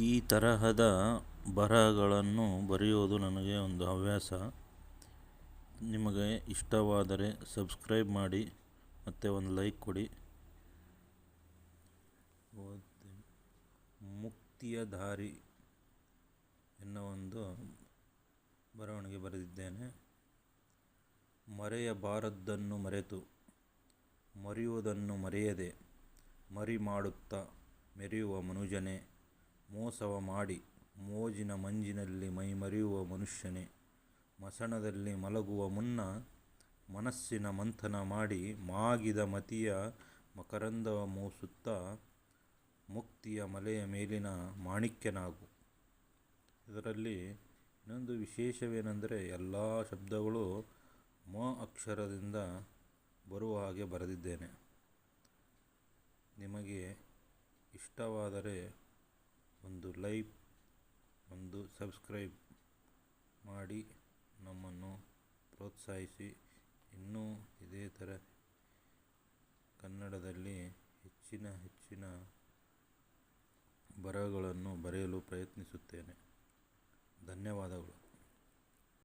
ಈ ತರಹದ ಬರಹಗಳನ್ನು ಬರೆಯೋದು ನನಗೆ ಒಂದು ಹವ್ಯಾಸ. ನಿಮಗೆ ಇಷ್ಟವಾದರೆ ಸಬ್ಸ್ಕ್ರೈಬ್ ಮಾಡಿ, ಮತ್ತು ಒಂದು ಲೈಕ್ ಕೊಡಿ. ಮುಕ್ತಿಯ ದಾರಿ ಎನ್ನುವ ಒಂದು ಬರವಣಿಗೆ ಬರೆದಿದ್ದೇನೆ. ಮರೆಯಬಾರದ್ದನ್ನು ಮರೆತು, ಮರೆಯುವುದನ್ನು ಮರೆಯದೆ ಮರಿ ಮಾಡುತ್ತಾ ಮೆರೆಯುವ ಮನುಜನೇ ಮೋಸವ ಮಾಡಿ ಮೋಜಿನ ಮಂಜಿನಲ್ಲಿ ಮೈಮರೆಯುವ ಮನುಷ್ಯನೇ, ಮಸಣದಲ್ಲಿ ಮಲಗುವ ಮುನ್ನ ಮನಸ್ಸಿನ ಮಂಥನ ಮಾಡಿ ಮಾಗಿದ ಮತಿಯ ಮಕರಂದವ ಮೋಸುತ್ತಾ ಮುಕ್ತಿಯ ಮಲೆಯ ಮೇಲಿನ ಮಾಣಿಕ್ಯನಾಗು. ಇದರಲ್ಲಿ ಇನ್ನೊಂದು ವಿಶೇಷವೇನೆಂದರೆ ಎಲ್ಲ ಶಬ್ದಗಳು ಮ ಅಕ್ಷರದಿಂದ ಬರುವ ಹಾಗೆ ಬರೆದಿದ್ದೇನೆ. ನಿಮಗೆ ಇಷ್ಟವಾದರೆ ಒಂದು ಲೈಕ್, ಒಂದು ಸಬ್ಸ್ಕ್ರೈಬ್ ಮಾಡಿ ನಮ್ಮನ್ನು ಪ್ರೋತ್ಸಾಹಿಸಿ. ಇನ್ನೂ ಇದೇ ಥರ ಕನ್ನಡದಲ್ಲಿ ಹೆಚ್ಚಿನ ಹೆಚ್ಚಿನ ಬರಹಗಳನ್ನು ಬರೆಯಲು ಪ್ರಯತ್ನಿಸುತ್ತೇನೆ. ಧನ್ಯವಾದಗಳು.